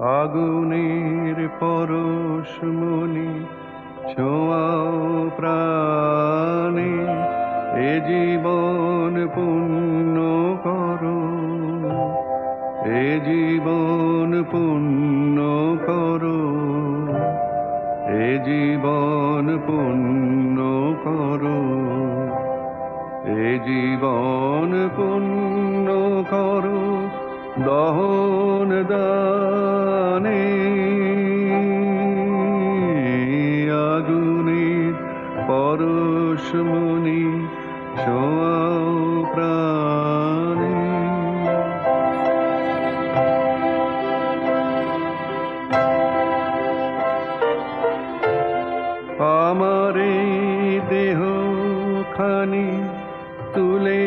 আগুনের পরশমণি ছোঁয়াও প্রাণে, এ জীবন পূর্ণ করো। এ জীবন পূর্ণ করো। এ জীবন পূর্ণ করো। এ জীবন পূর্ণ করো। দহন আগুনের পরশমণি ছোঁয়াও প্রাণে। আমার দেহ খানি তুলে